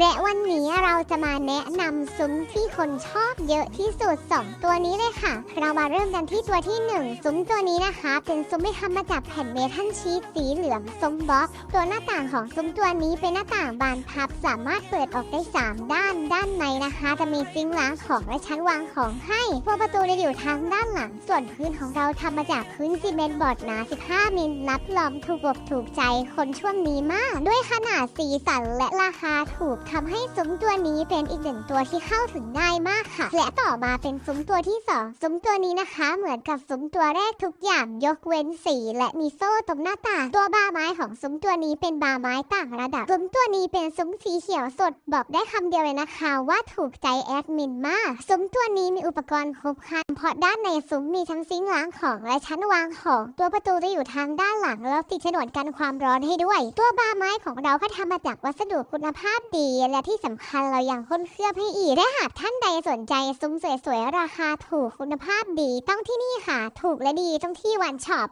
และวันนี้เราจะมาแนะนำซุ้มที่คนชอบเยอะที่สุด 2 ตัวนี้เลยค่ะ เรามาเริ่มกันที่ตัวที่ 1 ซุ้มตัวนี้นะคะ เป็นซุ้มที่ทำมาจากแผ่นเมทัลชีตสีเหลืองซุ้มบล็อก ตัวหน้าต่างของซุ้มตัวนี้เป็นหน้าต่างบานพับสามารถเปิดออกได้ 3 ด้าน ด้านในนะคะ จะมีซิงค์ล้างของและชั้นวางของให้พวกประตูจะอยู่ทางด้านหลัง ส่วนพื้นของเราทำมาจากพื้นซีเมนต์บอร์ดหนา 15 มิลรับรองถูกอกถูกใจคนช่วงนี้มาก ด้วยขนาดสีสันและราคาถูกทำให้ซุ้มตัวนี้เป็นอีกหนึ่งตัวที่เข้าถึงง่ายมากค่ะ และต่อมาเป็นซุ้มตัวที่สองซุ้มตัวนี้นะคะ เหมือนกับซุ้มตัวแรกทุกอย่างยกเว้นสี และมีโซ่ตรงหน้าต่าง ตัวบาไม้ของซุ้มตัวนี้เป็นบาไม้ต่างระดับ ซุ้มตัวนี้เป็นซุ้มสีเขียวสดบอกได้คำเดียวเลยนะคะ ว่าถูกใจแอดมินมาก ซุ้มตัวนี้มีอุปกรณ์ครบครันเพราะด้านในซุ้มมีทั้งซิงค์ล้างของและชั้นวางของ ตัวประตูจะอยู่ทางด้านหลังแล้วติดฉนวนกันความร้อนให้ด้วย ตัวบาไม้ของเราก็ทำมาจากวัสดุคุณภาพดีและที่สำคัญเรายังค้นเคลือบให้อีกและหากท่านใดสนใจซุ้มสวยๆ ราคาถูกคุณภาพดีต้องที่นี่ค่ะ ถูกและดีต้องที่วันช็อป